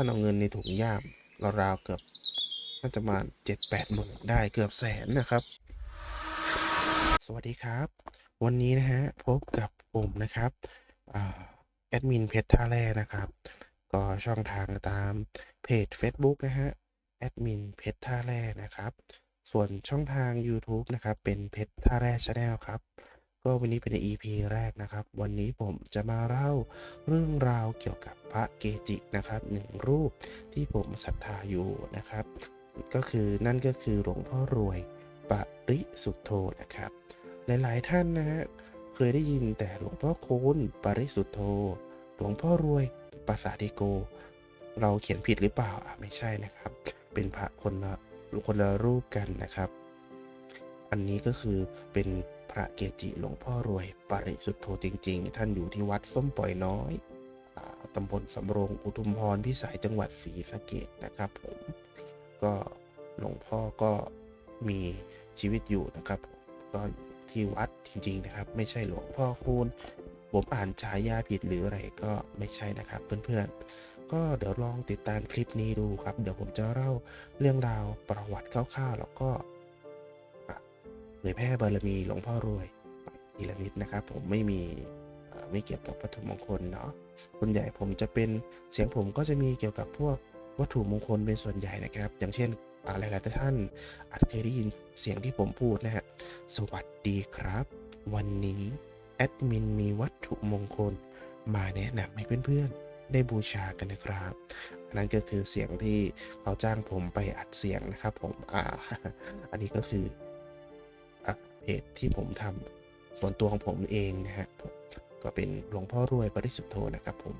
ท่านเอาเงินในถุงย่ามราวๆเกือบน่าจะมาเจ็ดแปดหมื่นได้เกือบแสนนะครับ สวัสดีครับ วันนี้นะฮะพบกับผมนะครับอแอดมินเพชรท่าแร่นะครับ ก็ช่องทางตามเพจ Facebook นะฮะแอดมินเพชรท่าแร่นะครับ ส่วนช่องทาง YouTube นะครับ เป็นเพชรท่าแร่ชาแนลครับ ก็วันนี้เป็น EP แรกนะครับ วันนี้ผมจะมาเล่าเรื่องราวเกี่ยวกับพระเกจินะครับหนึ่งรูปที่ผมศรัทธาอยู่นะครับ ก็คือนั่นก็คือหลวงพ่อรวยปริสุทธโธนะครับ หลายๆท่านนะฮะเคยได้ยินแต่หลวงพ่อคูณปริสุทธโธ หลวงพ่อรวยปราสาทิโก เราเขียนผิดหรือเปล่าอะไม่ใช่นะครับ เป็นพระคนละคนละรูปกันนะครับ อันนี้ก็คือเป็น พระเกจิหลวงพ่อรวย ปริสุทธโธจริง ๆ ท่านอยู่ที่วัดส้มปล่อยน้อยตำบลสำโรงอุทุมพรพิสัยจังหวัดศรีสะเกดนะครับผมก็หลวงพ่อก็มีชีวิตอยู่นะครับผมก็ที่วัดจริง ๆ นะครับ ไม่ใช่หลวงพ่อคูณผมอ่านฉายาผิดหรืออะไรก็ไม่ใช่นะครับเพื่อนๆ ก็เดี๋ยวลองติดตามคลิปนี้ดูครับ เดี๋ยวผมจะเล่าเรื่องราวประวัติคร่าวๆ แล้วก็ เผยแพร่บารมีหลวงพ่อรวยอีละนิดนะครับ ผมไม่มีไม่เกี่ยวกับวัตถุมงคลเนาะส่วนใหญ่ผมจะเป็นเสียงผมก็จะมีเกี่ยวกับพวกวัตถุมงคลเป็นส่วนใหญ่นะครับ อย่างเช่นอ่าหลายๆท่านอาจจะเคยได้ยินเสียงที่ผมพูดนะฮะสวัสดีครับ วันนี้แอดมินมีวัตถุมงคล มาแนะนำให้เพื่อนๆ ได้บูชากันนะครับอันนั้นก็คือเสียงที่เขาจ้างผมไปอัดเสียงนะครับผมอ่าอันนี้ก็คือ เพจที่ผมทำส่วนตัวของผมเองนะฮะผมก็เป็นหลวงพ่อรวยปริสุทธโธนะครับผม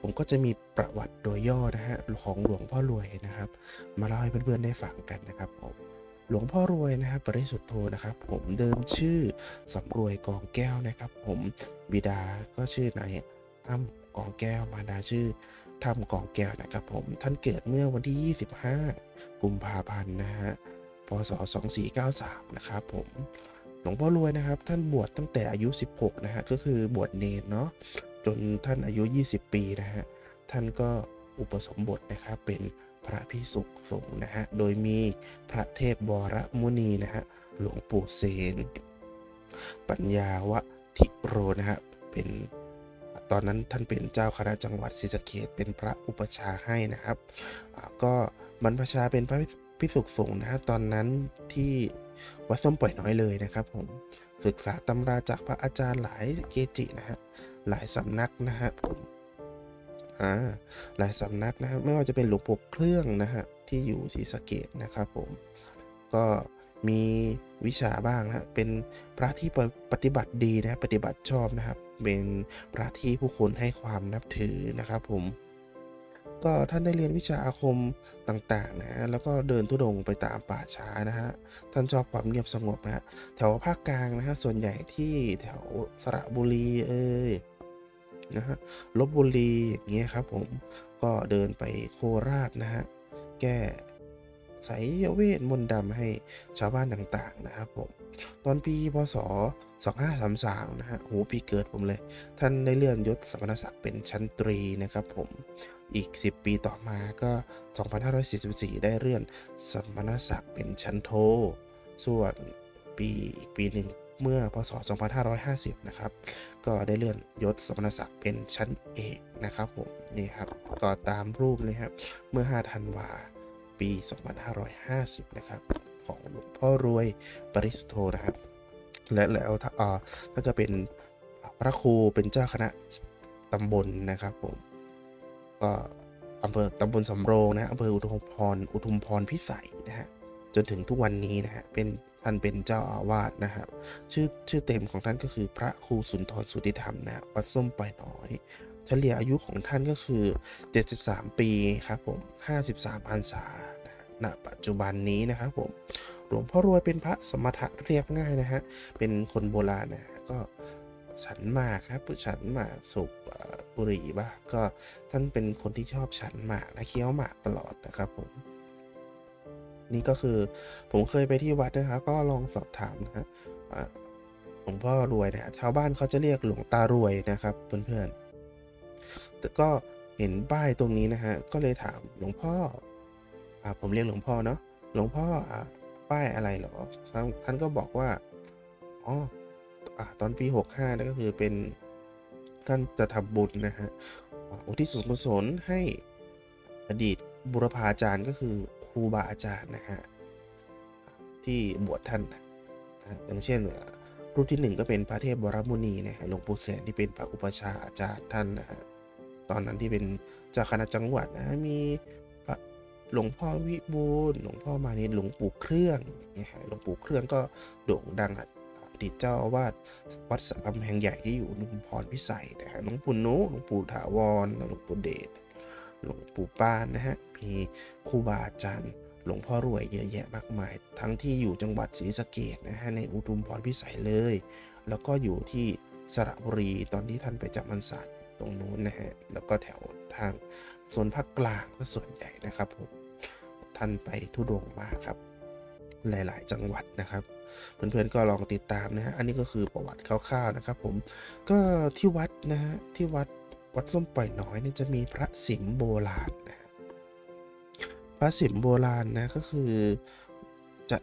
ผมก็จะมีประวัติโดยย่อนะฮะของหลวงพ่อรวยนะครับ มาเล่าให้เพื่อนๆได้ฟังกันนะครับผมหลวงพ่อรวยนะครับปริสุทธโธนะครับ ผมเดิมชื่อสำรวยกองแก้วนะครับ ผมบิดาก็ชื่อนายอ้ำกองแก้วมารดาชื่อถ้ำกองแก้วนะครับ ผมท่านเกิดเมื่อวันที่ 25 กุมภาพันธ์นะฮะ พศ 2493 นะครับผมหลวงพ่อรวยนะครับ ท่านบวชตั้งแต่อายุ 16 นะฮะก็คือบวชเนรเนาะจนท่านอายุ 20 ปีนะฮะท่านก็อุปสมบทนะครับเป็นพระพิสุสงฆ์นะฮะโดยมีพระเทพบรมุนีนะฮะหลวงปู่เสนปัญญาวทิโรนะฮะเป็นตอนนั้นท่านเป็นเจ้าคณะจังหวัดศรีสะเกษเป็นพระอุปชาให้นะครับ ก็บรรพชาเป็นพระ พิสุสงฆ์นะฮะตอนนั้นที่วัดส้มปล่อยน้อยเลยนะครับผมศึกษาตำราจากพระอาจารย์หลายเกจินะฮะหลายสำนักนะฮะผมอ่าหลายสำนักนะไม่ว่าจะเป็นหลวงปู่เครื่องนะฮะที่อยู่ศรีสะเกดนะครับผมก็มีวิชาบ้างนะเป็นพระที่ปฏิบัติดีนะปฏิบัติชอบนะครับ เป็นพระที่ผู้คนให้ความนับถือนะครับผม ก็ท่านได้เรียนวิชาอาคมต่างๆนะแล้วก็เดินทุดงไปตามป่าช้านะฮะท่านชอบความเงียบสงบนะฮะแถวภาคกลางนะฮะส่วนใหญ่ที่แถวสระบุรีเอ้ยนะฮะลบบุรีอย่างเงี้ยครับผมก็เดินไปโคราชนะฮะแก้ไสยเวทมนต์ดำให้ชาวบ้านต่างๆนะครับผมตอนปีพศ 2533 นะฮะโหปีเกิดผมเลย ท่านได้เลื่อนยศสมณศักดิ์เป็นชั้นตรีนะครับผม อีก 10 ปีต่อมาก็ 2544 ได้เลื่อนสมณศักดิ์เป็นชั้นโท ส่วนปีอีกปีหนึ่งเมื่อพศ 2550 นะครับ ก็ได้เลื่อนยศสมณศักดิ์เป็นชั้นเอกนะครับผมนี่ครับต่อตามรูปเลยครับ เมื่อ 5 ธันวาปี 2550 นะครับ ของหลวงพ่อรวยปริสุทธโธนะครับ และแล้วถ้าอ่าถ้าก็เป็นพระครูเป็นเจ้าคณะตำบลนะครับผม ก็อำเภอตำบลสำโรงนะอำเภออุทุมพรอุทุมพรพิสัยนะฮะจนถึงทุกวันนี้นะฮะเป็นท่านเป็นเจ้าอาวาสนะครับชื่อชื่อเต็มของท่านก็คือพระครูสุนทรสุทธิธรรมนะฮะวัดส้มปล่อยน้อยเฉลี่ยอายุของท่านก็คือ 73 ปีครับผม 53พรรษานะฮะณปัจจุบันนี้นะครับผม หลวงพ่อรวยเป็นพระสมถะเรียบง่ายนะฮะ เป็นคนโบราณนะฮะก็ฉันมากครับฉันมากสูบ บุหรี่บ้างก็ท่านเป็นคนที่ชอบฉันหมากและเคี้ยวหมากตลอดนะครับผมนี่ก็คือผมเคยไปที่วัดนะครับ ก็ลองสอบถามนะฮะหลวงพ่อรวยนะฮะชาวบ้านเขาจะเรียกหลวงตารวยนะครับเพื่อนๆแต่ก็เห็นป้ายตรงนี้นะฮะก็เลยถามหลวงพ่ออผมเรียกหลวงพ่อเนาะหลวงพ่ออป้ายอะไรเหรอท่านก็บอกว่าอ๋อตอนปี 65นั่นก็คือเป็น ท่านจะทำบุญนะฮะอุทิศส่วนกุศลให้อดีตบุรพาจารย์ก็คือครูบาอาจารย์นะฮะที่บวชท่านนะอย่างเช่นรูปที่หนึ่งก็เป็นพระเทพวรมุนีนะฮะหลวงปู่แสนที่เป็นพระอุปชาอาจารย์ท่านนะฮะตอนนั้นที่เป็นเจ้าคณะจังหวัดนะมีพระหลวงพ่อวิบูลย์หลวงพ่อมานิหลวงปู่เครื่องอย่างเงี้ยฮะหลวงปู่เครื่องก็โด่งดัง อดีตเจ้าอาวาสวัดสักกำแพงใหญ่ที่อยู่นุมพรพิสัยนะฮะหลวงปู่นุหลวงปู่ถาวรหลวงปู่เดชหลวงปู่ป้านนะฮะมีครูบาอาจารย์หลวงพ่อรวยเยอะแยะมากมาย ทั้งที่อยู่จังหวัดศรีสะเกดนะฮะในอุทุมพรพิสัยเลย แล้วก็อยู่ที่สระบุรีตอนที่ท่านไปจำพรรษาตรงนู้นนะฮะแล้วก็แถวทางโซนภาคกลางก็ส่วนใหญ่นะครับผมท่านไปทุดงมาครับ หลายๆ จังหวัดนะครับ เพื่อนๆก็ลองติดตามนะฮะอันนี้ก็คือประวัติคร่าวๆนะครับ ผมก็ที่วัดนะฮะที่วัดวัดส้มปล่อยน้อยเนี่ยจะมีพระสิมโบราณนะพระสิมโบราณนะก็คือจะ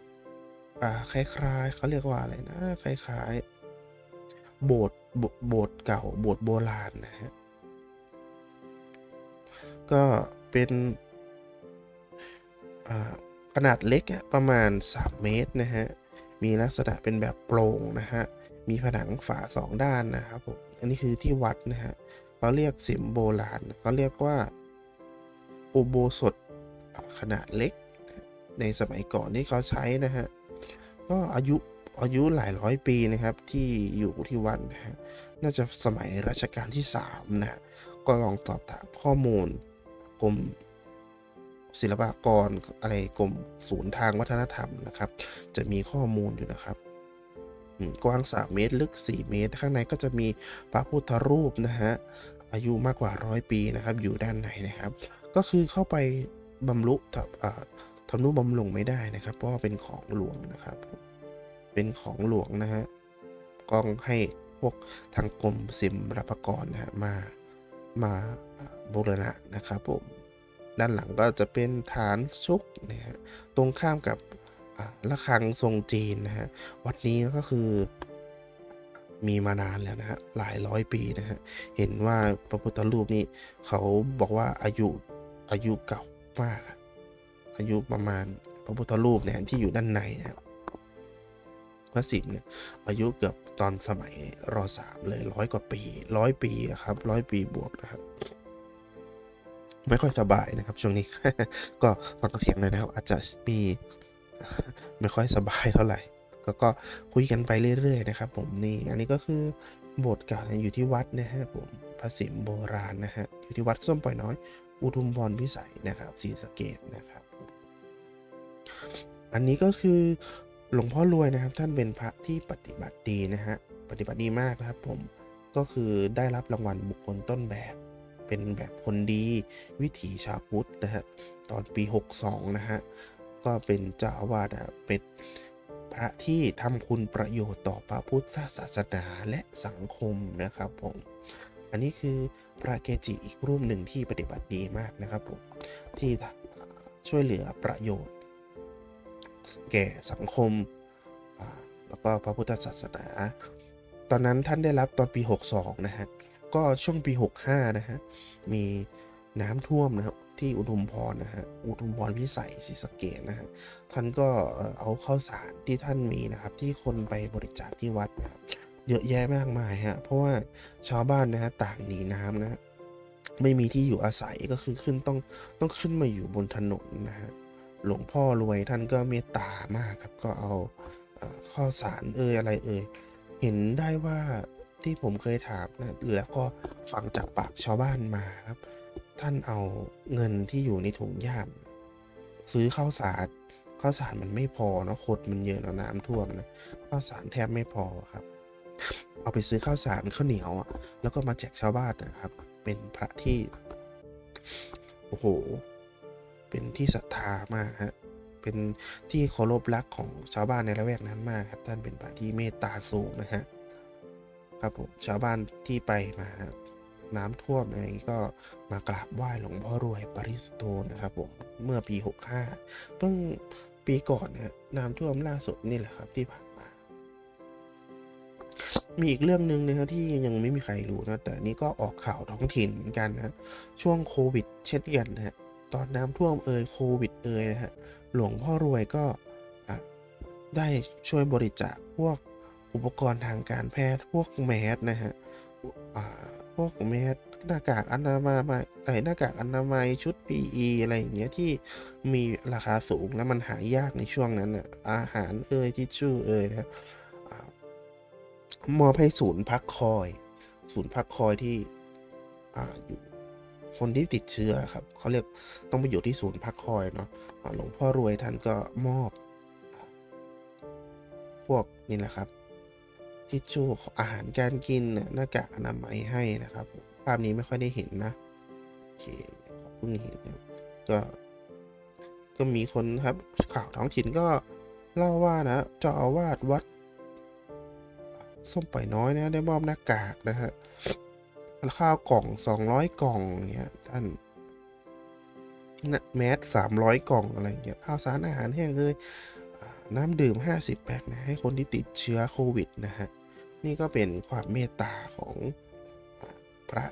อ่าคล้ายๆเขาเรียกว่าอะไรนะคล้ายๆโบสถ์โบสถ์เก่าโบสถ์โบราณนะฮะก็เป็นอ่าขนาดเล็กประมาณ 3 เมตรนะฮะ มีลักษณะเป็นแบบโปร่งนะฮะ มีผนังฝาสองด้านนะครับผม อันนี้คือที่วัดนะฮะเขาเรียกสิมโบราณเขาเรียกว่าอุโบสถขนาดเล็ก ในสมัยก่อนที่เขาใช้นะฮะ ก็อายุอายุหลายร้อยปีนะครับที่อยู่ที่วัดนะฮะ น่าจะสมัยรัชกาลที่3นะก็ลองสอบถามข้อมูลกรม ศิลปากรอะไรกรมศูนย์ทางวัฒนธรรมนะครับ จะมีข้อมูลอยู่นะครับกว้าง 3 เมตร ลึก 4 เมตร ข้างในก็จะมีพระพุทธรูปนะฮะ อายุมากกว่าร้อยปีนะครับ อยู่ด้านในนะครับ ก็คือเข้าไปบำรุทำอ่าทำนุบำรุงไม่ได้นะครับ เพราะว่าเป็นของหลวงนะครับ เป็นของหลวงนะฮะก็ให้พวกทางกรมศิลปากรนะฮะมา มาบูรณะนะครับผม ด้านหลังก็จะเป็นฐานชุกนะฮะตรงข้ามกับระฆังทรงจีนนะฮะวัดนี้ก็คือมีมานานแล้วนะฮะหลายร้อยปีนะฮะเห็นว่าพระพุทธรูปนี้เขาบอกว่าอายุอายุเก่ามากอายุประมาณพระพุทธรูปเนี่ยที่อยู่ด้านในนะพระสิงห์เนี่ยอายุเกือบตอนสมัยรสามเลยร้อยกว่าปีร้อยปีครับร้อยปีบวกนะครับ ไม่ค่อยสบายนะครับ ช่วงนี้ ก็ฟังเสียงเลยนะครับ อาจจะมีไม่ค่อยสบายเท่าไหร่ ก็ก็คุยกันไปเรื่อยๆนะครับ ผมนี่อันนี้ก็คือโบสถ์เก่าอยู่ที่วัดนะฮะผมพระสิมโบราณนะฮะอยู่ที่วัดส้มปล่อยน้อย อุทุมพรพิสัยนะครับศรีสะเกดนะครับ อันนี้ก็คือหลวงพ่อรวยนะครับ ท่านเป็นพระที่ปฏิบัติดีนะฮะปฏิบัติดีมากนะครับ ผมก็คือได้รับรางวัลบุคคลต้นแบบ เป็นแบบคนดีวิถีชาวพุทธนะฮะตอนปี 62 นะฮะ ก็เป็นเจ้าอาวาสเป็นพระที่ทำคุณประโยชน์ต่อพระพุทธศาสนาและสังคมนะครับผม อันนี้คือพระเกจิอีกรูปหนึ่งที่ปฏิบัติดีมากนะครับผม ที่ช่วยเหลือประโยชน์ แก่สังคม แล้วก็พระพุทธศาสนา ตอนนั้นท่านได้รับตอนปี 62 นะฮะ ก็ช่วงปี 65 นะฮะ มีน้ำท่วมนะครับที่อุทุมพรนะฮะ อุทุมพรพิสัยศรีสะเกษนะฮะ ท่านก็เอ่อเอาข้าวสารที่ท่านมีนะครับ ที่คนไปบริจาคที่วัดนะครับเยอะแยะมากมายฮะ เพราะว่าชาวบ้านนะฮะต่างหนีน้ำนะฮะไม่มีที่อยู่อาศัยก็คือขึ้นต้องต้องขึ้นมาอยู่บนถนนนะฮะ หลวงพ่อรวยท่านก็เมตตามากครับ ก็เอาข้าวสารเอ่ยอะไรเอ่ย เห็นได้ว่า ที่ผมเคยถามนะแล้วก็ฟังจากปากชาวบ้านมาครับ ท่านเอาเงินที่อยู่ในถุงย่าม ซื้อข้าวสารข้าวสารมันไม่พอเนาะคนมันเยอะแล้วน้ำท่วมนะข้าวสารแทบไม่พอครับ เอาไปซื้อข้าวสารข้าวเหนียวอะแล้วก็มาแจกชาวบ้านนะครับ เป็นพระที่โอ้โห เป็นที่ศรัทธามากฮะเป็นที่เคารพรักของชาวบ้านในละแวกนั้นมากครับ ท่านเป็นพระที่เมตตาสูงนะฮะ ครับผมชาวบ้านที่ไปมานะน้ำท่วมอะไรก็มากราบไหว้หลวงพ่อรวยปริสุทธโธนะครับผมเมื่อปี 65 เพิ่งปีก่อนเนี่ยน้ำท่วมล่าสุดนี่แหละครับที่ผ่านมา มีอีกเรื่องหนึ่งนะครับที่ยังไม่มีใครรู้นะ แต่นี่ก็ออกข่าวท้องถิ่นเหมือนกันนะช่วงโควิด เช่นกันนะฮะตอนน้ำท่วมเอ่ยโควิดเอ่ยนะฮะหลวงพ่อรวยก็ได้ช่วยบริจาคพวก อุปกรณ์ทางการแพทย์พวกแมสนะฮะพวกแมสหน้ากากอนามัยไอหน้ากากอนามัยชุด PE อะไรอย่างเงี้ยที่มีราคาสูงแล้วมันหายากในช่วงนั้นน่ะอาหารเอ่ยทิชชู่เอ่ยนะมอบให้ศูนย์พักคอย ศูนย์พักคอยที่ออยู่คนที่ติดเชื้อครับเขาเรียกต้องไปอยู่ที่ศูนย์พักคอยเนาะหลวงพ่อรวยท่านก็มอบอพวกนี่แหละครับ ทิชชู่อาหารการกินหน้ากากอนามัยให้นะครับ ภาพนี้ไม่ค่อยได้เห็นนะโอเคเพิ่งเห็นก็ก็มีคนครับข่าวท้องถิ่นก็เล่าว่านะเจ้าอาวาสวัด ส้มปล่อยน้อยนะได้มอบหน้ากากนะฮะข้าวกล่อง 200 กล่องเงี้ยท่านนะแมส300กล่องอะไรเงี้ยข้าวสารอาหารแห้งเลยน้ำดื่ม 50 แพ็คนะให้คนที่ติดเชื้อโควิดนะฮะ นี่ก็เป็นความเมตตาของพระ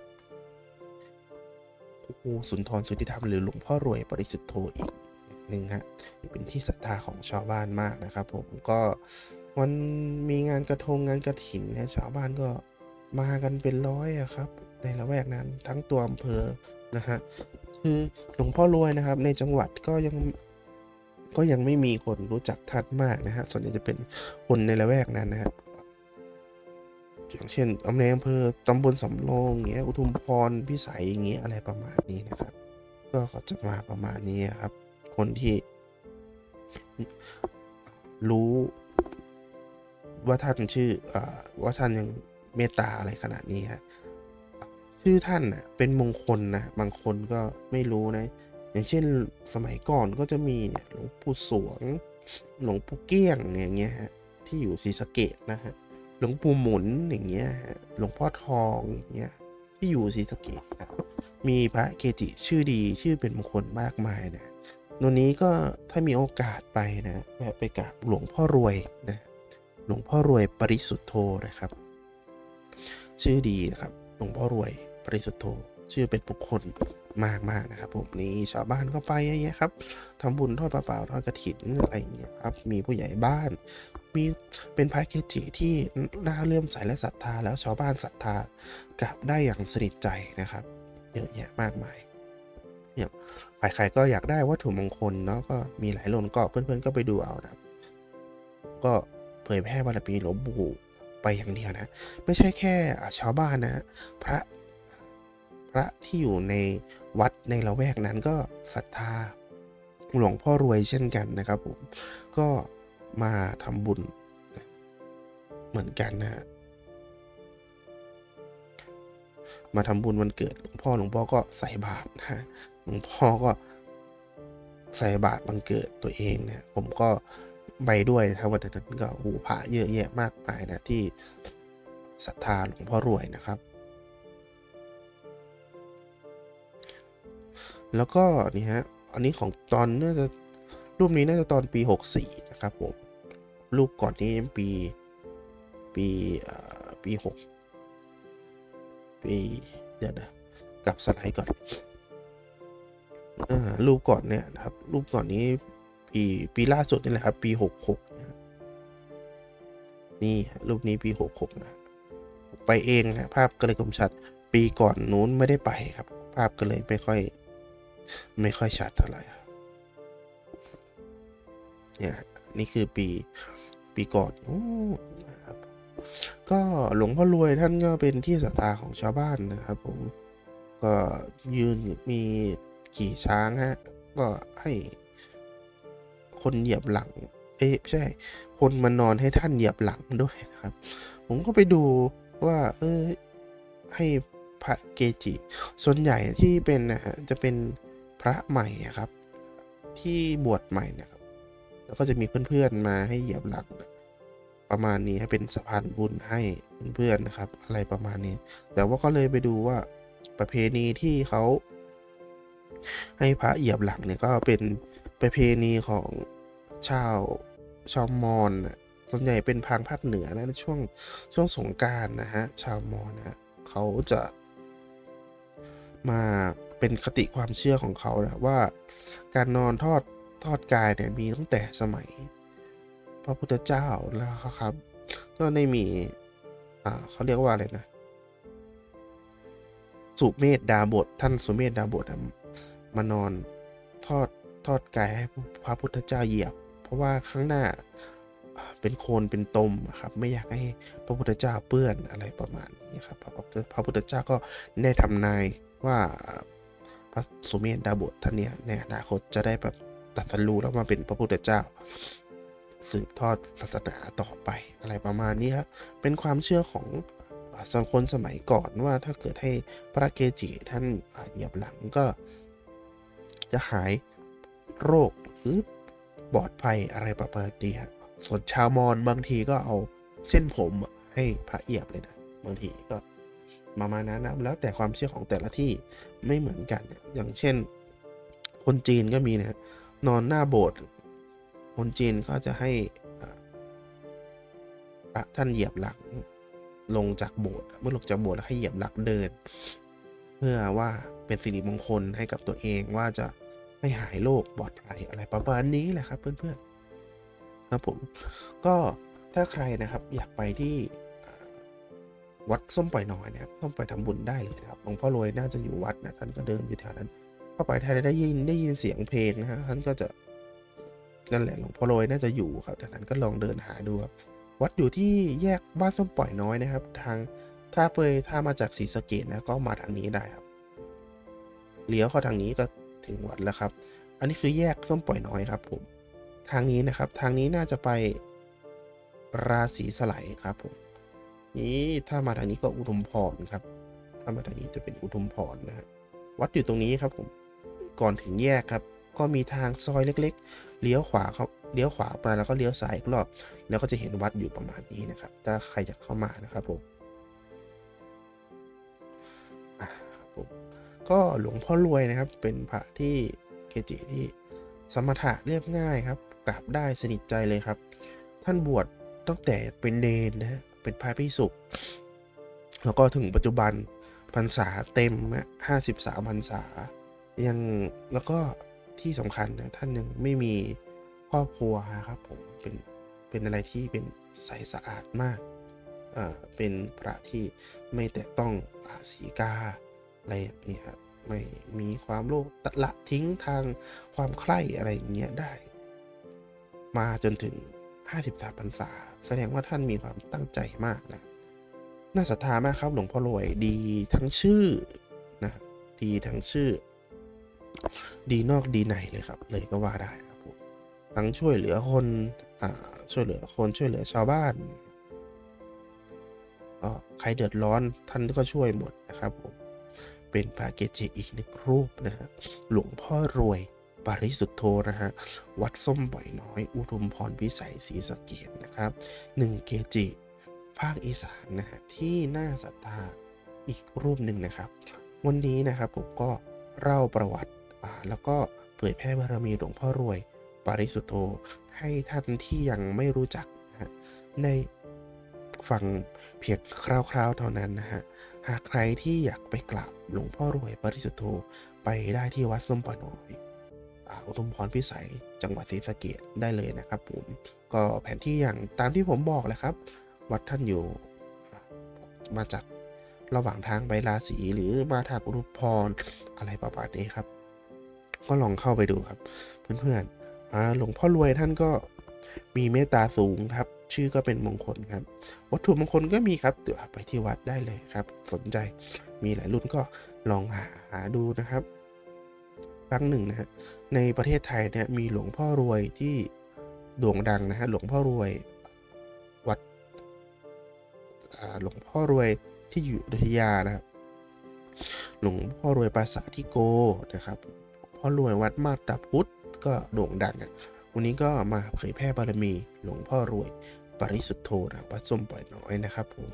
ครูสุนทรสุทธิธรรมหรือหลวงพ่อรวยปริสุทธโธอีกหนึ่งฮะเป็นที่ศรัทธาของชาวบ้านมากนะครับ ผมก็วันมีงานกระทงงานกระถิ่นเนี่ยชาวบ้านก็มากันเป็นร้อยอะครับ ในละแวกนั้นทั้งตัวอำเภอนะฮะคือหลวงพ่อรวยนะครับ ในจังหวัดก็ยังก็ยังไม่มีคนรู้จักท่านมากนะฮะส่วนใหญ่จะเป็นคนในละแวกนั้นนะครับ อย่างเช่นอำเภออำเภอตำบลสำโรงอย่างเงี้ยอุทุมพรพิสัยอย่างเงี้ยอะไรประมาณนี้นะครับ ก็เขาจะมาประมาณนี้ครับ คนที่รู้ว่าท่านชื่ออาว่าท่านยังเมตตาอะไรขนาดนี้ฮะชื่อท่านน่ะเป็นมงคลนะบางคนก็ไม่รู้นะ อย่างเช่นสมัยก่อนก็จะมีเนี่ยหลวงปู่สวง หลวงปู่เกี้ยงอย่างเงี้ยฮะที่อยู่ศรีสะเกดนะฮะ หลวงปู่หมุนอย่างเงี้ยหลวงพ่อทองอย่างเงี้ยที่อยู่ศรีสะเกดมีพระเกจิชื่อดีชื่อเป็นมงคลมากมายนะนนนี้ก็ถ้ามีโอกาสไปนะแวะไปกราบหลวงพ่อรวยนะหลวงพ่อรวยปริสุทธโธนะครับ ชื่อดีนะครับหลวงพ่อรวยปริสุทธโธชื่อเป็นบุคคลมากมากนะครับ ผมนี่ชาวบ้านก็ไปอย่างเงี้ยครับทำบุญทอดปลาเปล่าทอดกระถินอะไรเงี้ยครับมีผู้ใหญ่บ้าน มีเป็นพระเกจิที่น่าเลื่อมใสและศรัทธาแล้วชาวบ้านศรัทธากราบได้อย่างสนิทใจนะครับเยอะแยะมากมายเนี่ยใครๆก็อยากได้วัตถุมงคลเนาะก็มีหลายโลนก็เพื่อนๆก็ไปดูเอานะก็เผยแพร่บารมีหลวงปู่ไปอย่างเดียวนะ ไม่ใช่แค่ชาวบ้านนะ พระพระที่อยู่ในวัดในละแวกนั้นก็ศรัทธาหลวงพ่อรวยเช่นกันนะครับผมก็ มาทำบุญเหมือนกันนะฮะมาทำบุญวันเกิดหลวงพ่อหลวงพ่อก็ใส่บาตรนะฮะหลวงพ่อก็ใส่บาตรวันเกิดตัวเองเนี่ย ผมก็ไปด้วยนะครับวันนั้นก็หูพระเยอะแยะมากมายนะที่ศรัทธาหลวงพ่อรวยนะครับ แล้วก็นี่ฮะอันนี้ของตอนน่าจะรูปนี้น่าจะตอนปี 64 นะครับผม รูปก่อนนี้ปี ปีเอ่อปี6ปีเดี๋ยวนะกลับสไลด์ก่อนอ่ารูปก่อนเนี่ยนะครับ รูปก่อนนี้ปีปีล่าสุดนี่แหละครับ ปีหกหกนี่รูปนี้ปีหกหกนะ ไปเองฮะภาพก็เลยคมชัด ปีก่อนนู้นไม่ได้ไปครับ ภาพก็เลยไม่ค่อย ไม่ค่อยชัดเท่าไหร่เนี่ย นี่คือปีปีก่อนนะครับก็หลวงพ่อรวยท่านก็เป็นที่ศรัทธาของชาวบ้านนะครับ ผมก็ยืนมีขี่ช้างฮะก็ให้คนเหยียบหลัง เอ๊ะใช่ คนมานอนให้ท่านเหยียบหลังด้วยนะครับ ผมก็ไปดูว่า เออให้พระเกจิ ส่วนใหญ่ที่เป็นนะฮะจะเป็นพระใหม่ครับ ที่บวชใหม่นะครับ แล้วก็จะมีเพื่อนๆมาให้เหยียบหลังประมาณนี้ให้เป็นสะพานบุญให้เพื่อนๆนะครับ อะไรประมาณนี้ แต่ว่าก็เลยไปดูว่าประเพณีที่เขาให้พระเหยียบหลังเนี่ยก็เป็นประเพณีของชาวชาวมอญส่วนใหญ่เป็นทางภาคเหนือนะในช่วงช่วงสงการนะฮะชาวมอญนะเขาจะมาเป็นคติความเชื่อของเขานะว่าการนอนทอด ทอดกายเนี่ยมีตั้งแต่สมัย พระพุทธเจ้าแล้วครับ ก็ได้มีอ่าเขาเรียกว่าอะไรนะสุเมธดาบทท่านสุเมธดาบทมานอนทอดทอดกายให้พระพุทธเจ้าเหยียบ เพราะว่าข้างหน้าเป็นโคลนเป็นตมครับไม่อยากให้พระพุทธเจ้าเปื้อนอะไรประมาณนี้ครับพระพุทธเจ้าก็ได้ทำนายว่าพระสุเมธดาบทท่านเนี่ยในอนาคตจะได้แบบ ตรัสรู้แล้วมาเป็นพระพุทธเจ้า สืบทอดศาสนาต่อไปอะไรประมาณนี้ครับเป็นความเชื่อของสังคนสมัยก่อนว่าถ้าเกิดให้พระเกจิท่านเหยียบหลังก็จะหายโรคหรือปลอดภัยอะไรประมาณนี้ครับส่วนชาวมอญบางทีก็เอาเส้นผมให้พระเหยียบเลยนะบางทีก็ประมาณนั้นนะแล้วแต่ความเชื่อของแต่ละที่ไม่เหมือนกัน อย่างเช่น คนจีนก็มีนะ นอนหน้าโบสถ์คนจีนก็จะให้พระท่านเหยียบหลังลงจากโบสถ์เมื่อลงจากโบสถ์แล้วให้เหยียบหลังเดิน เพื่อว่าเป็นสิริมงคลให้กับตัวเองว่าจะไม่หายโรคปลอดภัยอะไรประมาณนี้แหละครับ เพื่อนๆครับผมก็ถ้าใครนะครับอยากไปที่วัดส้มปล่อยน้อยนะครับส้มปล่อยทำบุญได้เลยนะครับหลวงพ่อรวยน่าจะอยู่วัดนะท่านก็เดินอยู่แถวนั้น เข้าไปท่านได้ยินได้ยินเสียงเพลงนะฮะท่านก็จะนั่นแหละหลวงพ่อโรยน่าจะอยู่ครับแต่นั้นก็ลองเดินหาดูครับวัดอยู่ที่แยกบ้านส้มปล่อยน้อยนะครับ ทางถ้าเปยถ้ามาจากศรีสะเกดนะก็มาทางนี้ได้ครับเลี้ยวเข้าทางนี้ก็ถึงวัดแล้วครับ อันนี้คือแยกส้มปล่อยน้อยครับผมทางนี้นะครับ ทางนี้น่าจะไปราศีสไลครับผมนี้ถ้ามาทางนี้ก็อุทุมพรครับ ถ้ามาทางนี้จะเป็นอุทุมพรนะฮะวัดอยู่ตรงนี้ครับผม ก่อนถึงแยกครับ ก็มีทางซอยเล็ก ๆ เลี้ยวขวาเขาเลี้ยวขวามาแล้วก็เลี้ยวซ้ายอีกรอบ แล้วก็จะเห็นวัดอยู่ประมาณนี้นะครับ ถ้าใครอยากเข้ามานะครับผมครับผมก็หลวงพ่อรวยนะครับ เป็นพระที่เกจิที่สมถะเรียบง่ายครับกราบได้สนิทใจเลยครับ ท่านบวชตั้งแต่เป็นเนนนะเป็นพระพิสุแล้วก็ถึงปัจจุบันพรรษาเต็มห้าสิบสามพรรษา ยังแล้วก็ที่สำคัญนะท่านยังไม่มีครอบครัวครับผมเป็นเป็นอะไรที่เป็นใสสะอาดมากอ่าเป็นพระที่ไม่แตะต้องอาสีกาอะไรอย่างเงี้ยครับไม่มีความโลภตะละทิ้งทางความใคร่อะไรอย่างเงี้ยได้ มาจนถึง 53พรรษา แสดงว่าท่านมีความตั้งใจมากนะน่าศรัทธามากครับหลวงพ่อรวยดีทั้งชื่อนะดีทั้งชื่อ ดีนอกดีในเลยครับ เลยก็ว่าได้ครับผมทั้งช่วยเหลือคนอ่าช่วยเหลือคนช่วยเหลือชาวบ้านก็ใครเดือดร้อนท่านก็ช่วยหมดนะครับผมเป็นพระเกจิอีกหนึ่งรูปนะฮะหลวงพ่อรวยปาริสุทธโธนะฮะวัดส้มบ่อยน้อย อุทุมพรพิสัยศรีสะเกดนะครับหนึ่งเกจิ ภาคอีสานนะฮะที่น่าศรัทธาอีกรูปหนึ่งนะครับ วันนี้นะครับผมก็เล่าประวัติ แล้วก็เผยแพร่บารมีหลวงพ่อรวยปาริสุทโธให้ท่านที่ยังไม่รู้จักนะฮะได้ฟังเพียงคร่าวๆเท่านั้นนะฮะ หากใครที่อยากไปกราบหลวงพ่อรวยปาริสุทโธไปได้ที่วัดส้มป่อยน้อยอุทุมพรพิสัยจังหวัดศรีสะเกษได้เลยนะครับ ผม ก็แผนที่อย่างตามที่ผมบอกแหละครับ วัดท่านอยู่มาจากระหว่างทางไปราศีหรือมาทางอุทุมพรอะไรประมาณนี้ครับ ก็ลองเข้าไปดูครับ เพื่อนๆอ่าหลวงพ่อรวยท่านก็มีเมตตาสูงครับ ชื่อก็เป็นมงคลครับ วัตถุมงคลก็มีครับเดี๋ยวไปที่วัดได้เลยครับ สนใจมีหลายรุ่นก็ลองหาหาดูนะครับครั้งหนึ่งนะฮะในประเทศไทยเนี่ยมีหลวงพ่อรวยที่โด่งดังนะฮะหลวงพ่อรวยวัดหลวงพ่อรวยที่อยู่อยุธยานะครับหลวงพ่อรวยปราสาทที่โกนะครับ พ่อรวยวัดมาตาพุทธก็โด่งดังอะวันนี้ก็มาเผยแพร่บารมีหลวงพ่อรวย ปริสุทธโธนะวัดส้มปล่อยน้อยนะครับผม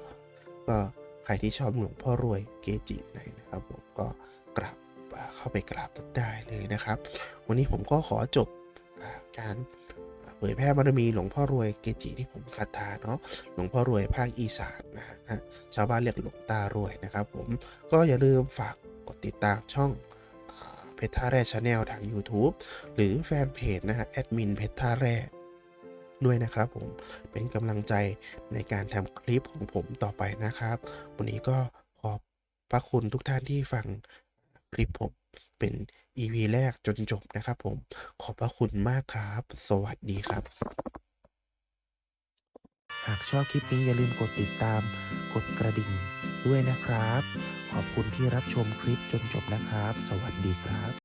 ก็ใครที่ชอบหลวงพ่อรวยเกจิไหนนะครับผมก็กราบเข้าไปกราบได้เลยนะครับ วันนี้ผมก็ขอจบอการเผยแพร่บารมีหลวงพ่อรวยเกจิที่ผมศรัทธาเนาะหลวงพ่อรวยภาคอีสานนะฮะชาวบ้านเรียกหลวงตารวยนะครับ ผมก็อย่าลืมฝากกดติดตามช่อง เพชรท่าแร่ชาแนลทาง YouTube หรือแฟนเพจนะฮะแอดมินเพชรท่าแร่ด้วยนะครับผมเป็นกำลังใจในการทำคลิปของผมต่อไปนะครับ วันนี้ก็ขอบพระคุณทุกท่านที่ฟังคลิปผมเป็น EP แรกจนจบนะครับผม ขอบพระคุณมากครับ สวัสดีครับ หากชอบคลิปนี้อย่าลืมกดติดตาม กดกระดิ่ง ด้วยนะครับ ขอบคุณที่รับชมคลิปจนจบนะครับ สวัสดีครับ